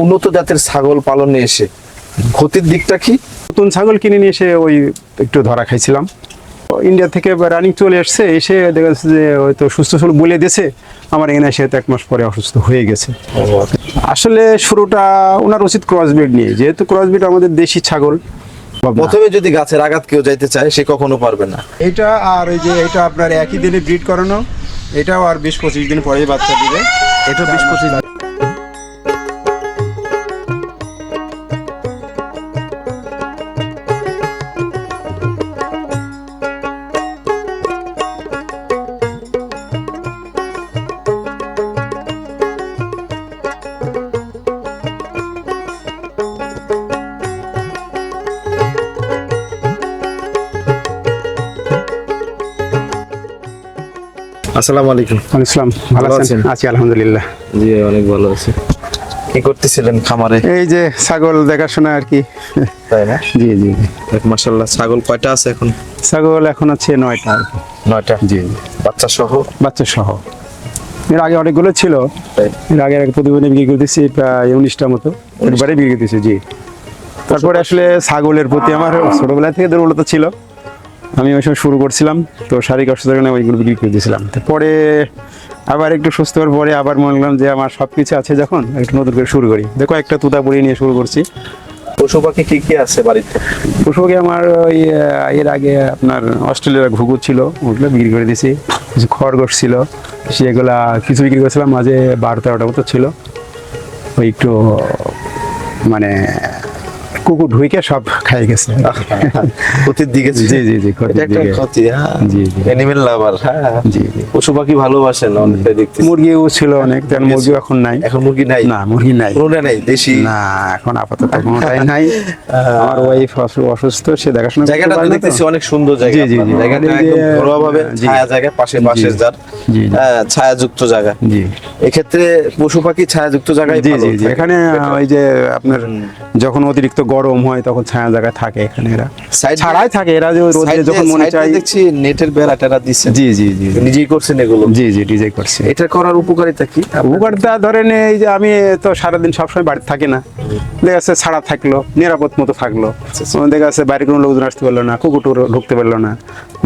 উন্নত জাতের ছাগল পালনে এসে। ক্ষতির দিকটা কি? নতুন ছাগল কিনে নিয়ে এসে ওই একটু ধরা খাইছিলাম। ইন্ডিয়া থেকে রানিং চলে এসছে এসে দেখা যাচ্ছে যে হয়তো সুস্থ সবল বলে দিয়েছে। আমার এখানে এসে এক মাস পরে অসুস্থ হয়ে গেছে। আসলে শুরুটা ওনার উচিত ক্রসবিড নিয়ে। যেহেতু ক্রসবিড আমাদের দেশি ছাগল প্রথমে যদি গাছের আঘাত কেউ যাইতে চায় সে কখনো পারবে না। এটা আর ওই যে এটা আপনার একই দিনে ব্রিড করানো এটাও আর বিশ পঁচিশ দিন পরে বাচ্চা দিবে। এটা বিশ পঁচিশ আসসালামু আলাইকুম। ইসলাম ভালো আছেন? আছি আলহামদুলিল্লাহ। জি অনেক ভালো আছে। কি করতেছিলেন খামারে? এই যে ছাগল দেখাশোনা আর কি। তাই না? জি জি। মাশাল্লাহ ছাগল কয়টা আছে এখন? ছাগল এখন আছে নয়টা আর কি। নয়টা? জি। বাচ্চা সহ বাচ্চা সহ এর আগে অনেকগুলো ছিল। এর আগে এক প্রতিবেদনে বিক্রি করতেছি প্রায় উনিশটা মতো। একবারে বিক্রি করতেছি জি। তারপরে আসলে ছাগলের প্রতি আমার ছোটবেলা থেকে দুর্বলতা ছিল। আমি ওই সময় শুরু করছিলাম তো শারীরিক অসুস্থতার কারণে ওইগুলো বিক্রি করে দিয়েছিলাম। পরে আবার একটু সুস্থ হওয়ার পরে আবার মনে করলাম যে আমার সব কিছু আছে যখন একটু নতুন করে শুরু করি। দেখো একটা তুতা পড়ি নিয়ে শুরু করছি। পশু পাখি কি কি আছে বাড়িতে? পশুপাখি আমার ওই এর আগে আপনার অস্ট্রেলিয়ার ঘুঘু ছিল ওগুলো বিক্রি করে দিয়েছি। কিছু খরগোশ ছিল সেগুলা কিছু বিক্রি করেছিলাম মাঝে বারো তেরোটা মতো ছিল। ওই একটু মানে কুকুর ঢুইকে সব খাই গেছে। ক্ষতির দিকে জি জি জি। ক্ষতি হ্যাঁ। জি। অ্যানিমেল লাভার হ্যাঁ। জি পশু পাখি ভালোবাসেন অনেকটাই দেখতে মুরগিও ছিল অনেক তেমন মুরগিও এখন নাই। এখন মুরগি নাই? না মুরগি নাই। কোনোটা নাই দেশি? না এখন আপাতত কোনোটাই নাই। আমার ওয়াইফ অসুস্থ সে দেখাশোনা জায়গাটা। দেখতেছি অনেক সুন্দর জায়গা। জি, জি, জায়গাটা একদম ঘরোয়া ভাবে ছায়া জায়গা পাশে বাঁশের যার জি। ছায়াযুক্ত জায়গা। জি। এক্ষেত্রে পশু পাখি ছায়াযুক্ত জায়গায় জি জি এখানে ওই যে আপনার যখন অতিরিক্ত গরম হয় তখন ছায়া জায়গায় থাকে এখানে এরা। ছাড়াই থাকে এরা যে রোদে যখন মনে চায় দেখছি নেটের বেড়া টেরা দিচ্ছে জি জি জি নিজেই করছেন এগুলো? জি জি ডিজাই করছে। এটা করার উপকারিতা কি? উপকারটা ধরেন এই যে আমি তো সারাদিন সবসময় বাড়িতে থাকি না। দেখা যাচ্ছে ছাড়া থাকল নিরাপদ মতো থাকল। দেখা যাচ্ছে বাইরে কোনো লোকজন আসতে পারল না কুকুর টুকুর ঢুকতে পারল না।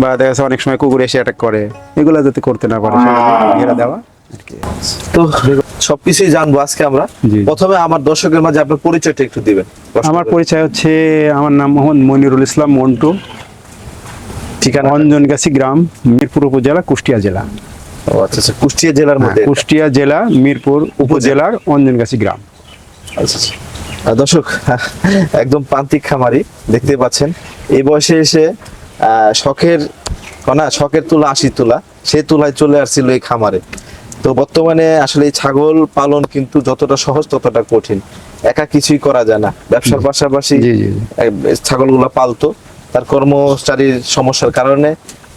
বা দেখা যাচ্ছে অনেক সময় কুকুর এসে অ্যাটাক করে। এগুলো যাতে করতে না পারে। ঘেরা দেওয়া তো সবকিছুই জানব আজকে আমরা। প্রথমে আমার দর্শকের মাঝে আপনার পরিচয়টা একটু দিবেন। আমার পরিচয় হচ্ছে আমার নাম মোহাম্মদ মনিরুল ইসলাম মন্টু। ঠিকানা? অঞ্জনগাছি গ্রাম মিরপুর উপজেলা কুষ্টিয়া জেলা। ও আচ্ছা আচ্ছা কুষ্টিয়া জেলার হ্যাঁ, মধ্যে কুষ্টিয়া জেলা মিরপুর উপজেলার অঞ্জনগাছি গ্রাম। আচ্ছা আচ্ছা। দর্শক একদম প্রান্তিক খামারি দেখতে পাচ্ছেন। এই বয়সে এসে আহ, শখের না শখের তুলা আশি তুলা সেই তুলায় চলে আসছিল এই খামারে। তো বর্তমানে আসলে ছাগল পালন কিন্তু যতটা সহজ ততটা কঠিন। একা কিছুই করা যায় না। ব্যবসার পাশাপাশি। ছাগলগুলা পালতো। তার কর্মচারীর সমস্যার কারণে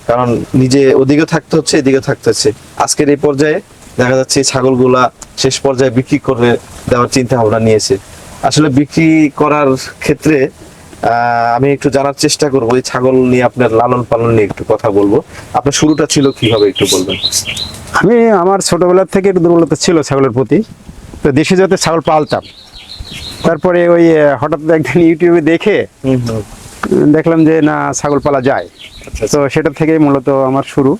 কারণ নিজে ওদিকে থাকতে হচ্ছে এদিকে থাকতে হচ্ছে। আজকের এই পর্যায়ে দেখা যাচ্ছে ছাগলগুলা শেষ পর্যায়ে বিক্রি করে দেওয়ার চিন্তা ভাবনা নিয়েছে। আসলে বিক্রি করার ক্ষেত্রে আমি একটু জানার চেষ্টা করব এই ছাগল নিয়ে আপনার লালন পালন নিয়ে একটু কথা বলব। আপনার শুরুটা ছিল কীভাবে একটু বলবেন? আমি আমার ছোটবেলা থেকে একটু দুর্বলতা ছিল ছাগলের প্রতি। তো দেশে জাতের ছাগল পালতাম তারপরে ওই হঠাৎ একদিন ইউটিউবে দেখে দেখলাম যে না ছাগল পালা যায়। আচ্ছা, তো সেটা থেকেই মূলত আমার শুরু।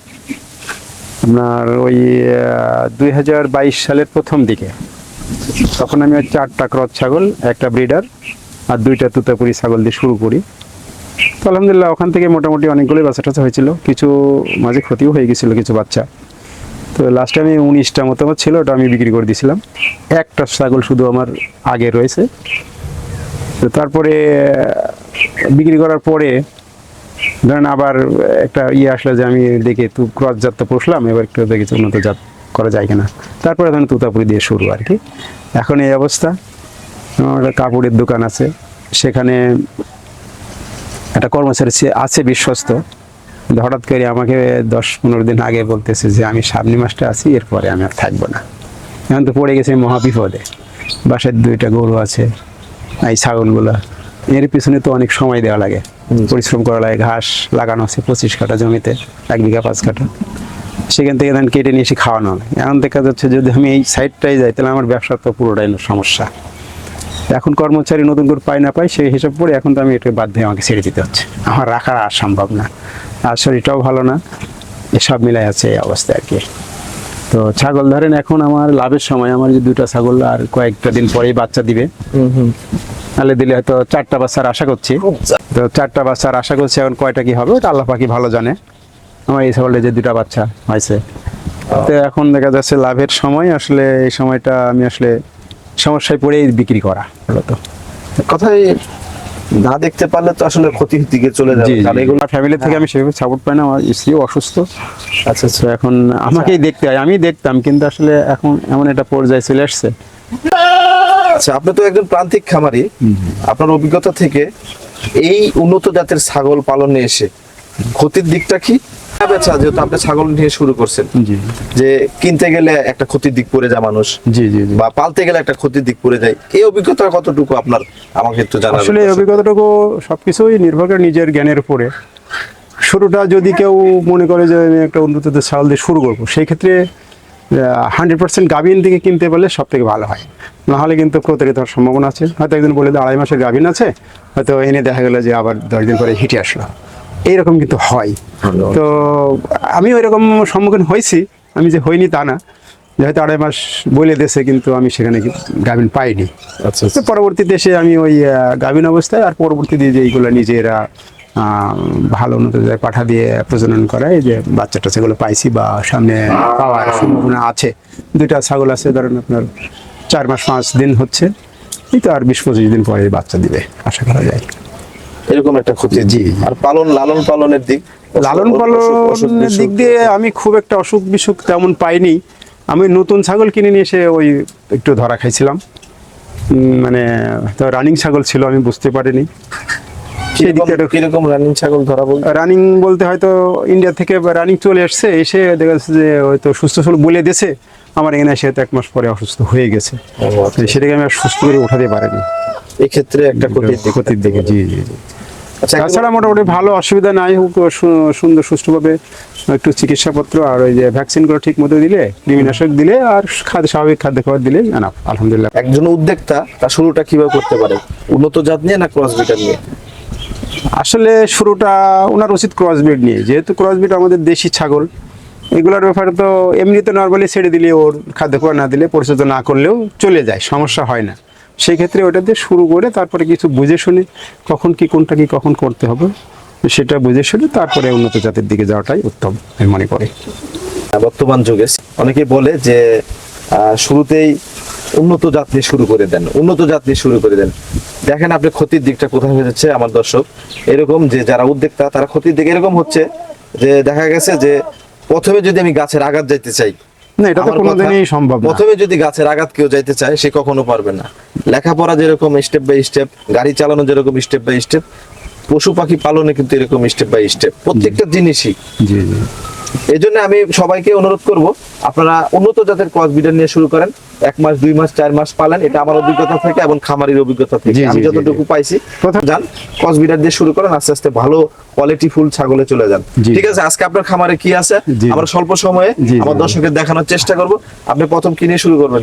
আপনার ওই দুই হাজার বাইশ সালের প্রথম দিকে। তখন আমি চারটা ক্রস ছাগল একটা ব্রিডার আর দুইটা তুতাপুরি ছাগল দিয়ে শুরু করি। তো আলহামদুলিল্লাহ, ওখান থেকে মোটামুটি অনেকগুলোই বাচ্চা টাচ্চা হয়েছিল। কিছু মাঝে ক্ষতিও হয়ে গেছিল কিছু বাচ্চা। তো লাস্টে আমি উনিশটা মতো আমার ছিল, ওটা আমি বিক্রি করে দিয়েছিলাম। একটা ছাগল শুধু আমার আগে রয়েছে। তো তারপরে বিক্রি করার পরে, ধরেন আবার একটা ইয়ে আসলে যে আমি দেখি তু ক্রস জাত তো পুষলাম, এবার একটু দেখেছি উন্নত জাত করা যায় কিনা। তারপরে ধরেন তুতাপুরি দিয়ে শুরু আর কি। এখন এই অবস্থা। আমার কাপড়ের দোকান আছে। সেখানে একটা কর্মচারী সে আছে বিশ্বস্ত হঠাৎ করে আমাকে দশ পনেরো দিন আগে বলতেছে যে আমি সামনে মাসটা আছি এরপরে আমি আর থাকব না। এখন তো পড়ে গেছে মহা বিপদে বাসায় দুইটা গরু আছে এই ছাগলগুলা। এর পিছনে তো অনেক সময় দেওয়া লাগে। পরিশ্রম করা লাগে ঘাস লাগানো আছে পঁচিশ কাঠা জমিতে এক বিঘা পাঁচ কাঠা। সেখান থেকে ধান কেটে নিয়ে এসে খাওয়ানো হয়। এখন দেখা যাচ্ছে যদি আমি এই সাইডটাই যাই তাহলে আমার ব্যবসার তো পুরোটাই সমস্যা। এখন কর্মচারী নতুন করে পাই না পাই সেই হিসাব করে এখন তো আমি এটা বাধ্য আমাকে ছেড়ে দিতে হচ্ছে। আমার রাখা আর সম্ভব না। আর শরীরটাও ভালো না। এসব মিলাই আছে এই অবস্থা আর কি। তো ছাগল ধরেন এখন আমার লাভের সময় আমার যে দুটা ছাগল আর কয়েকটা দিন পরেই বাচ্চা দিবে তাহলে দিলে হয়তো চারটা বাচ্চার আশা করছি। তো চারটা বাচ্চার আশা করছি এখন কয়টা কি হবে ওটা আল্লাহ পাখি ভালো জানে। আমার এই ছাগলের যে দুটা বাচ্চা হয়েছে। তো এখন দেখা যাচ্ছে লাভের সময় আসলে এই সময়টা আমি আসলে সমস্যায় পড়েই বিক্রি করা মূলত কথাই না দেখতে পারলে তো আসলে ক্ষতির দিকে চলে যাবে। কারণ এগুলো ফ্যামিলি থেকে আমি সেভাবে সাপোর্ট পাই না আমার স্ত্রীও অসুস্থ। আচ্ছা আচ্ছা। এখন আমাকেই দেখতে হয় আমি দেখতাম কিন্তু আসলে এখন এমন একটা পর্যায়ে চলে আসছে। আচ্ছা আপনি তো একজন প্রান্তিক খামারি। আপনার অভিজ্ঞতা থেকে এই উন্নত জাতের ছাগল পালনে এসে ক্ষতির দিকটা কি? বেচা যেহেতু আপনি ছাগল নিয়ে শুরু করছেন যে কিনতে গেলে একটা ক্ষতির দিক পড়ে যায় মানুষ জি জি বা পালতে গেলে একটা ক্ষতির দিক পড়ে যায় এই অভিজ্ঞতা কতটুকু আপনার আমাকে একটু জানাবেন? আসলে এই অভিজ্ঞতাটুকু সবকিছুই নির্ভর করে নিজের জ্ঞানের উপরে। শুরুটা যদি কেউ মনে করে যে আমি একটা উন্নত ছাগল দিয়ে শুরু করব সেই ক্ষেত্রে হান্ড্রেড পার্সেন্ট গাভিন থেকে কিনতে পারলে সব থেকে ভালো হয়। নাহলে কিন্তু প্রতারিত হওয়ার সম্ভাবনা আছে। হয়তো একদিন বলে আড়াই মাসের গাভিন আছে হয়তো এনে দেখা গেলো যে আবার দশ দিন পরে হিটে আসলো। এইরকম কিন্তু হয়। তো আমি ওই রকম সম্মুখীন হয়েছি আমি যে হইনি তা না। হয়তো আড়াই মাস বলে দেশে কিন্তু আমি সেখানে গাভিন পাইনি। আচ্ছা তো পরবর্তীতে এসে আমি ওই গাভীন অবস্থায় আর পরবর্তীতে যে এইগুলো নিজেরা ভালো উন্নত জায়গায় পাঠা দিয়ে প্রজনন করায় যে বাচ্চাটা সেগুলো পাইছি বা সামনে পাওয়ার সম্ভাবনা আছে। দুইটা ছাগল আছে ধরেন আপনার চার মাস পাঁচ দিন হচ্ছে। এই তো আর বিশ পঁচিশ দিন পরে বাচ্চা দিবে আশা করা যায়। এরকম একটা ক্ষতি। জি। আর পালন লালন পালনের দিক লালন পালনের দিক দিয়ে আমি খুব একটা অসুখ বিসুখ তেমন পাইনি। আমি নতুন ছাগল কিনে নিয়ে এসে ওই একটু ধরা খাইছিলাম। মানে তো রানিং ছাগল ছিল আমি বুঝতে পারিনি। কিরকম- রানিং ছাগল ধরা বলতে? রানিং বলতে হয়তো ইন্ডিয়া থেকে রানিং চলে আসছে এসে দেখা যাচ্ছে যে হয়তো সুস্থ সবল বলে দিয়েছে। আমার এখানে এসে এক মাস পরে অসুস্থ হয়ে গেছে। আচ্ছা। সেটাকে আমি আর সুস্থ করে উঠাতে পারিনি। এই ক্ষেত্রে একটা ক্ষতির দিকে জি জি। আচ্ছা তাছাড়া মোটামুটি ভালো অসুবিধা নাই হোক সুন্দর সুষ্ঠুভাবে একটু চিকিৎসাপত্র আর ওই যে ভ্যাকসিনগুলো ঠিক মতো দিলে কৃমিনাশক দিলে আর খাদ্য স্বাভাবিক খাদ্য খাবার দিলে আনাপ আলহামদুলিল্লাহ। একজন উদ্যোক্তা তার শুরুটা কীভাবে করতে পারে? উন্নত জাত নিয়ে না ক্রস বিটার নিয়ে? আসলে শুরুটা ওনার উচিত ক্রসবিড নিয়ে যেহেতু ক্রসবিড আমাদের দেশি ছাগল এগুলোর ব্যাপারে তো এমনিতে নর্মালি ছেড়ে দিলে ওর খাদ্য খাবার না দিলে পরিচর্যা না করলেও চলে যায় সমস্যা হয় না। সেই ক্ষেত্রে ওটা দিয়ে শুরু করে তারপরে কিছু বুঝে শুনে কখন কি কোনটা কি কখন করতে হবে, সেটা বুঝে শুনে তারপরে উন্নত জাতের দিকে যাওয়াটাই উত্তম, আমি মনে করি। বর্তমান যুগে অনেকে বলে যে শুরুতেই উন্নত জাত দিয়ে শুরু করে দেন, উন্নত জাত দিয়ে শুরু করে দেন। দেখেন আপনি ক্ষতির দিকটা কোথায় হয়ে যাচ্ছে, আমার দর্শক। এরকম যে যারা উদ্যোক্তা, তারা ক্ষতির দিক এরকম হচ্ছে যে, দেখা গেছে যে, প্রথমে যদি আমি গাছের আঘাত যাইতে চাই না এটা তো কোনোদিনই সম্ভব না। প্রথমে যদি গাছের আঘাত কেউ যাইতে চায় সে কখনো পারবে না। লেখাপড়া যেরকম স্টেপ বাই স্টেপ গাড়ি চালানো যেরকম স্টেপ বাই স্টেপ পশু পাখি পালনে কিন্তু এরকম স্টেপ বাই স্টেপ প্রত্যেকটা জিনিসই। জি জি। এই জন্য আমি সবাইকে অনুরোধ করব আপনারা উন্নত জাতের ক্রস বিডার নিয়ে শুরু করেন। এক মাস দুই মাস চার মাস পালেন এটা আমার অভিজ্ঞতা থেকে এবং খামারির অভিজ্ঞতা থেকে। আমি যতটুকু পাইছি প্রথম- যান ক্রস বিডার দিয়ে শুরু করেন আস্তে আস্তে ভালো কোয়ালিটি ফুল ছাগলে চলে যান। ঠিক আছে আজকে আপনার খামারে কি আছে? আমরা স্বল্প সময়ে আমার। দর্শকের দেখানোর চেষ্টা করব। আপনি প্রথম কিনে শুরু করবেন?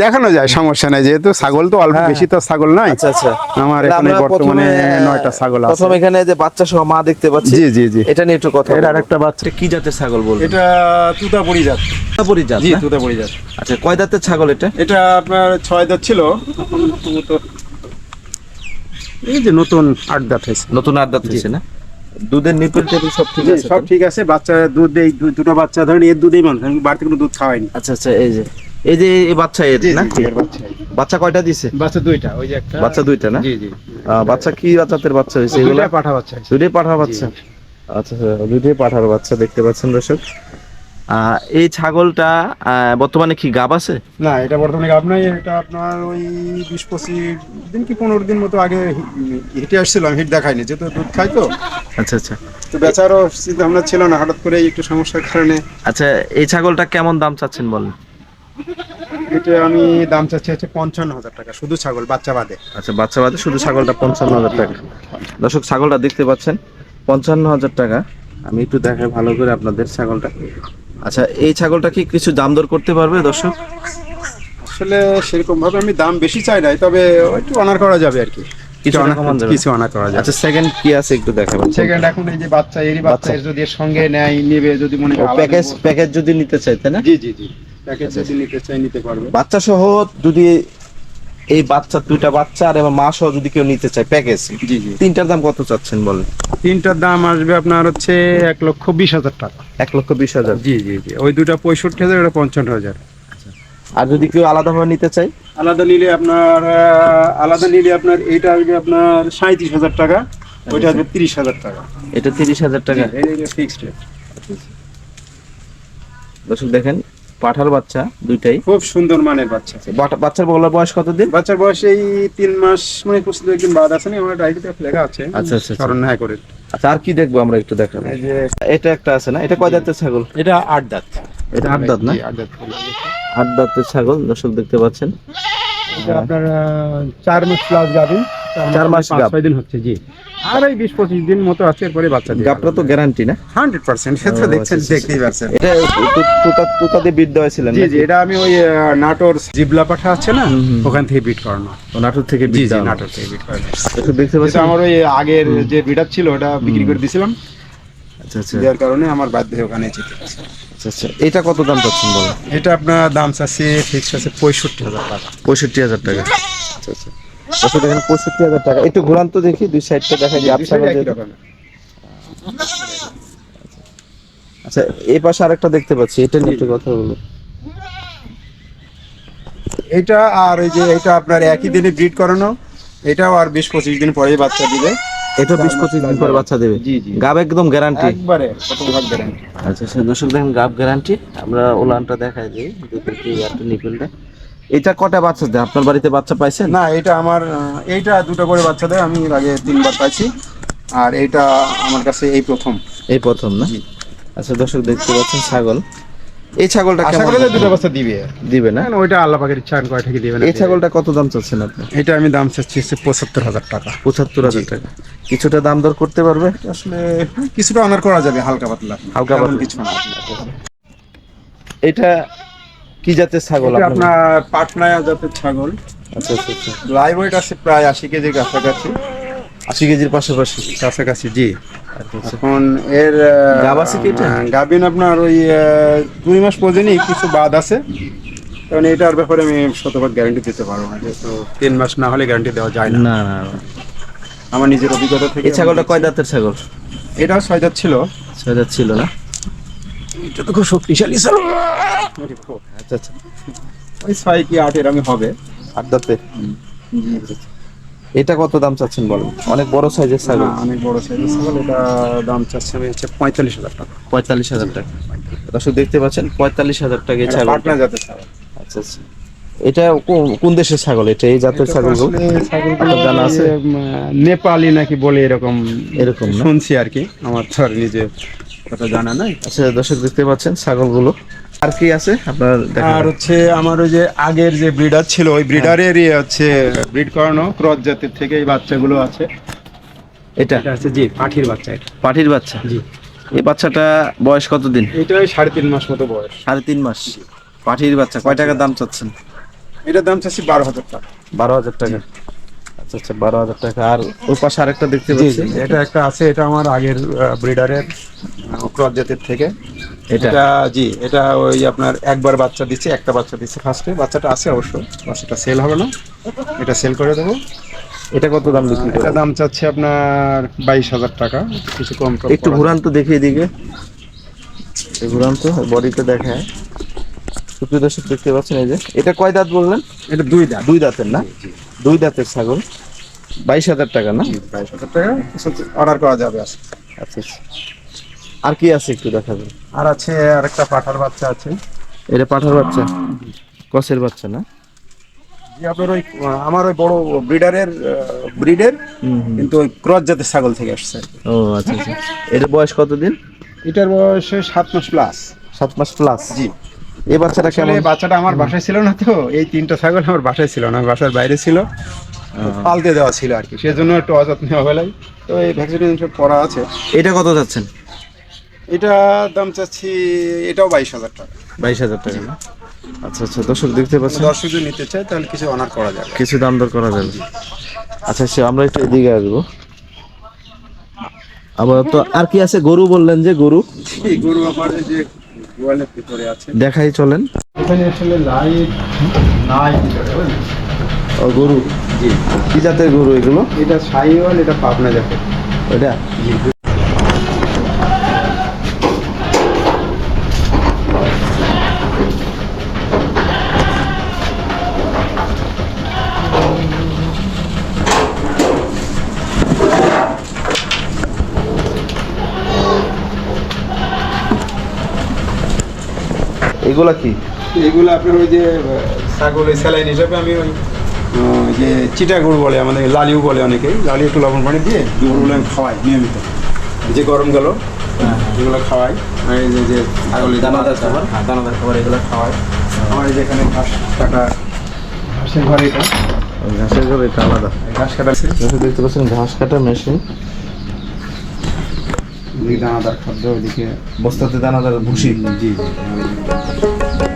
দেখানো যায় সমস্যা নাই যেহেতু ছাগল তো অল্প বেশি তো ছাগল নাই আচ্ছা আচ্ছা। আমার এখানে বর্তমানে নয়টা ছাগল আছে। প্রথম এখানে যে বাচ্চা সহ মা দেখতে পাচ্ছি জি, জি, জি। এটা নিয়ে একটু কথা এর আরেকটা বাচ্চা কি জাতের ছাগল বলব? এটা তুতাপুরি জাত। তুতাপুরি জাত জি না? তুতাপুরি জাত। আচ্ছা কয় দাঁতের ছাগল এটা? এটা আপনার ছয় দাঁত ছিল। এই যে নতুন আট দাঁত হয়েছে। নতুন আট দাঁত হয়েছে না? দুধের নিপল টেপল সব ঠিক আছে সব ঠিক আছে। বাচ্চা দুধ দেই দু- দুটো বাচ্চা ধরেন এর দুধেই মানুষ আমি বাড়িতে কোনো দুধ খাওয়াইনি। আচ্ছা আচ্ছা এই যে। এই যে এই বাচ্চা এর না? বাচ্চা। কয়টা দিছে? বাচ্চা দুইটা ওই যে একটা। বাচ্চা দুইটা না? জি জি। বাচ্চা কি জাতের বাচ্চা হয়েছে এগুলো? পাঠা বাচ্চা। দুইটাই পাঠার বাচ্চা? আচ্ছা দুইটাই পাঠার বাচ্চা দেখতে পাচ্ছেন দর্শক। এই ছাগলটা বর্তমানে কি গাব আছে? না এটা বর্তমানে গাব নাই এটা আপনার ওই বিশ পঁচিশ দিন কি পনেরো দিন মতো আগে হিটে আসছিলাম হিট দেখায়নি যেহেতু দুধ খাই তো। আচ্ছা আচ্ছা। তো বেচারও চিন্তা ভাবনা ছিল না হঠাৎ করে একটু সমস্যার কারণে। আচ্ছা এই ছাগলটা কেমন দাম চাচ্ছেন বলেন? এটা আমি দাম চাচ্ছি হচ্ছে পঞ্চান্ন হাজার টাকা শুধু ছাগল বাচ্চা বাদে। আচ্ছা বাচ্চা বাদে শুধু ছাগলটা পঞ্চান্ন হাজার টাকা। দর্শক ছাগলটা দেখতে পাচ্ছেন পঞ্চান্ন হাজার টাকা। আমি একটু দেখাই ভালো করে আপনাদের ছাগলটা। আচ্ছা এই ছাগলটা কি কিছু দাম দর করতে পারবে দর্শক? আসলে সেরকম ভাবে আমি দাম বেশি চাই নাই তবে একটু অনার করা যাবে আর কি। কিছু কিছু অনার করা যাবে। আচ্ছা সেকেন্ড কি আছে একটু দেখাবেন। সেকেন্ড এখন এই যে বাচ্চা এরই বাচ্চা। যদি সঙ্গে নেয় নেবে যদি মনে হয় প্যাকেজ প্যাকেজ যদি নিতে চাই তাই না? জি জি জি। প্যাকেজ যদি নিতে চাই নিতে পারবে। বাচ্চা সহ যদি এই বাচ্চা দুইটা বাচ্চা আর এবার মা সহ যদি কেউ নিতে চায় প্যাকেজ জি জি। তিনটার দাম কত চাচ্ছেন বলেন? তিনটার দাম আসবে আপনার হচ্ছে এক লক্ষ বিশ হাজার টাকা। এক লক্ষ বিশ হাজার? জি জি জি। ওই দুটা পঁয়ষট্টি হাজার ওটা পঞ্চান্ন হাজার। আর যদি কেউ আলাদাভাবে নিতে চায়? আলাদা নিলে আপনার আলাদা নিলে আপনার এইটা আসবে আপনার সাঁত্রিশ হাজার টাকা ওইটা আসবে তিরিশ হাজার টাকা। এটা তিরিশ হাজার টাকা। ফিক্সড রেট দর্শক দেখেন পাঠার বাচ্চা দুইটাই। খুব সুন্দর মানের বাচ্চা। বাচ্চার বলার বয়স কতদিন? বাচ্চার বয়স এই তিন মাস মানে কুস্তি একদিন বাদ আছে না আমার ডায়েরিতে লেখা আছে। আচ্ছা, আচ্ছা। স্মরণ হ্যাঁ করে। আচ্ছা আর কি দেখব আমরা একটু দেখাবো? এই যে এটা একটা আছে না? এটা কয় দাঁতের ছাগল? এটা আট দাঁত। এটা আট দাঁত না? আট দাঁতের ছাগল দর্শক দেখতে পাচ্ছেন। আপনার আহ, চার মাস প্লাস গাভিন চার মাস পাঁচ ছয় দিন হচ্ছে জি। আর এই বিশ পঁচিশ দিন মতো আছে এরপরে বাচ্চা দিয়ে গাপটা তো গ্যারান্টি না? হান্ড্রেড পার্সেন্ট সে তো দেখছেন আচ্ছা, আচ্ছা। দেখতেই পারছেন। এটা তু- তুতা তুতা দিয়ে বিট দেওয়াছিলেন জি জি এটা আমি ওই নাটোর জিবলা পাঠা আছে না। ওখান থেকে বিট করানো। নাটোর থেকে বিট জি দেওয়া। নাটোর থেকে বিট করানো। একটু দেখতে এটা পাচ্ছেন? আমার ওই আগের যে বিটার ছিল ওটা বিক্রি করে দিয়েছিলাম আচ্ছা আচ্ছা। দেওয়ার কারণে আমার বাধ্য হয়ে ওখানে যেতে আচ্ছা আচ্ছা। এটা কত দাম চাচ্ছেন বলো? এটা আপনার দাম চাচ্ছে ফিক্স আছে পঁয়ষট্টি হাজার টাকা। পঁয়ষট্টি হাজার টাকা। আচ্ছা আচ্ছা। আচ্ছা দেখেন পঁয়ষট্টি হাজার টাকা। একটু ঘুরান তো দেখি দুই সাইডটা দেখা যায়। আচ্ছা এই পাশে আরেকটা দেখতে পাচ্ছি এটা নিয়ে একটু কথা বলো এটা আর ওই যে এটা আপনার একই দিনে ব্রিড করানো এটাও আর বিশ পঁচিশ দিন পরেই বাচ্চা দিবে। এটা বিশ পঁচিশ দিন পরে বাচ্চা দেবে। গাব একদম গ্যারান্টি একবারে গ্যারান্টি আচ্ছা দর্শক দেখেন গাব গ্যারান্টি আমরা ওলানটা দেখাই দিই নিপেলটা। এটা কটা বাচ্চা দেয়? আপনার বাড়িতে বাচ্চা পাইছেন? না এটা আমার এইটা দুটো করে বাচ্চা দেয়। আমি এর আগে তিনবার পাইছি। আর এইটা আমার কাছে এই প্রথম। এই প্রথম না? আচ্ছা দর্শক দেখতে পাচ্ছেন ছাগল। এই ছাগলটা আশা কেমন করি দুটো বাচ্চা দিবে? দিবে না? না ওইটা আল্লাহ পাকের ইচ্ছা আর কয়টা কি দিবে না এই ছাগলটা কত দাম চাচ্ছেন আপনি? এটা আমি দাম চাচ্ছি হচ্ছে পঁচাত্তর হাজার টাকা। পঁচাত্তর হাজার টাকা। কিছুটা দাম দর করতে পারবে? আসলে কিছুটা অনার করা যাবে হালকা পাতলা। হালকা পাতলা। কিছু না। এটা কি জাতের ছাগল আপনার পাটনায়া জাতের ছাগল। আচ্ছা আচ্ছা আচ্ছা। লাইভ ওয়েট আছে প্রায় আশি কেজির কাছাকাছি। আশি কেজির পাশাপাশি? কাছাকাছি জি। আচ্ছা, আচ্ছা। এখন এর গাব আছে কি গাবিন আপনার ওই দুই মাস পর্যন্তই কিছু বাদ আছে। কারণ এটার ব্যাপারে আমি শতভাগ গ্যারান্টি দিতে পারব না যেহেতু তিন মাস না হলে গ্যারান্টি দেওয়া যায় না। না না না। আমার নিজের অভিজ্ঞতা থেকে এই ছাগলটা কয় দাঁতের ছাগল? এটা ছয় দাঁত ছিল। ছয় দাঁত ছিল না? এটা তো খুব শক্তিশালী ছিল আচ্ছা আচ্ছা। ওই ছয় কি আট এর আমি হবে। আট দাঁতে এটা কত দাম চাচ্ছেন বলেন? অনেক বড় সাইজের ছাগল। অনেক বড় সাইজের ছাগল। এটা দাম চাচ্ছে আমি হচ্ছে পঁয়তাল্লিশ হাজার টাকা। পঁয়তাল্লিশ হাজার টাকা। দর্শক দেখতে পাচ্ছেন পঁয়তাল্লিশ হাজার টাকা এই ছাগল পাটনা জাতের ছাগল। আচ্ছা আচ্ছা। এটা কোন- কোন দেশের ছাগল এটা? এই জাতের ছাগল জানা আছে? নেপালি নাকি বলে এরকম এরকম শুনছি আর কি। আমার তো আর নিজে কথা জানা নাই? আচ্ছা দর্শক দেখতে পাচ্ছেন ছাগলগুলো। আর কি আছে আপনার আর হচ্ছে আমার ওই যে আগের যে ব্রিডার ছিল ওই ব্রিডারের হচ্ছে ব্রিড করানো ক্রস জাতের থেকে এই বাচ্চাগুলো আছে। এটা? এটা হচ্ছে জি পাঠির বাচ্চা এটা। পাটির বাচ্চা? জি। এই বাচ্চাটা বয়স কতদিন? এটা ওই সাড়ে তিন মাস মতো বয়স। সাড়ে তিন মাস। পাটির বাচ্চা কয় টাকা দাম চাচ্ছেন? এটার দাম চাচ্ছি বারো হাজার টাকা। বারো হাজার টাকা। আচ্ছা আচ্ছা বারো হাজার টাকা। আর ওই পাশে আরেকটা দেখতে পাচ্ছি। এটা একটা আছে এটা আমার আগের ব্রিডারের। ক্রস জাতের থেকে। এটা? জি এটা ওই আপনার একবার বাচ্চা দিচ্ছে একটা বাচ্চা দিচ্ছে ফার্স্টে বাচ্চাটা আছে অবশ্য বাচ্চাটা সেল হবে না। এটা সেল করে দেবো। এটা কত দাম বিক্রি এটা দাম চাচ্ছে আপনার বাইশ হাজার টাকা কিছু কম একটু করা। ঘুরান তো দেখি এদিকে এই ঘুরান তো বডিটা দেখায়। সুপ্রিয় দর্শক দেখতে পাচ্ছেন এই যে এটা কয় দাঁত বললেন? এটা দুই দাম দুই দাঁতের না? দুই দাঁতের ছাগল। বাইশ হাজার টাকা না? বাইশ হাজার টাকা। অর্ডার করা যাবে আচ্ছা আচ্ছা। আর কি আছে একটু দেখাবেন? আর আছে আর একটা পাঠার বাচ্চা আছে। এটা পাঠার বাচ্চা? কসের বাচ্চা না? আপনার ওই আমার ওই বড় ব্রিডারের ব্রিডের। কিন্তু ওই ক্রস জাতের ছাগল থেকে আসছে ও আচ্ছা আচ্ছা। এর বয়স কতদিন? এটার বয়স সাত মাস প্লাস সাত মাস প্লাস জি। এই বাচ্চাটা কেমন? বাচ্চাটা আমার বাসায় ছিল না তো এই তিনটা ছাগল আমার বাসায় ছিল না বাসার বাইরে ছিল। পালতে দেওয়া ছিল আর কি সেজন্য একটু অযত্নে অবেলায় তো এই ভ্যাকসিনেশন করা আছে। এটা কত যাচ্ছেন? এটা দাম চাচ্ছি এটাও বাইশ হাজার টাকা। বাইশ হাজার টাকা না? আচ্ছা আচ্ছা দর্শক দেখতে পাচ্ছেন। দর্শক যদি নিতে চায় তাহলে কিছু অনার করা যাবে। কিছু দাম দর করা যাবে। আচ্ছা সে আমরা একটু এদিকে আসব। আবার তো আর কি আছে? গরু বললেন যে গরু। এই গরু আমার যে গোয়ালের ভিতরে আছে। দেখাই চলেন। এখানে আসলে লাইট নাই? ও গরু। জি। কি জাতের গরু এগুলো? এটা সাইওয়াল এটা পাবনা জাতের। ওইটা এগুলা কি? এগুলো আপনার ওই যে আহ, ছাগলের স্যালাইন হিসাবে আমি ওই যে চিটা গরু বলে আমাদের লালিও বলে অনেকে লালি একটু লবণ পানি দিয়ে গরুগুলো আমি খাওয়াই নিয়মিত। যে গরম গেল এগুলো খাওয়াই। আর এই যে- যে ছাগলের দানাদার খাবার। হ্যাঁ দানাদার খাবার এগুলো খাওয়াই। আমার এই যে এখানে ঘাস কাটা ঘাসের ঘর এটা। ঘাসের গরু এটা আলাদা। ঘাস কাটা দেখতে পাচ্ছেন ঘাস কাটা মেশিন। দানাদার খাদ্য ওইদিকে বস্তাতে দানাদার ভুসি। জি। জি।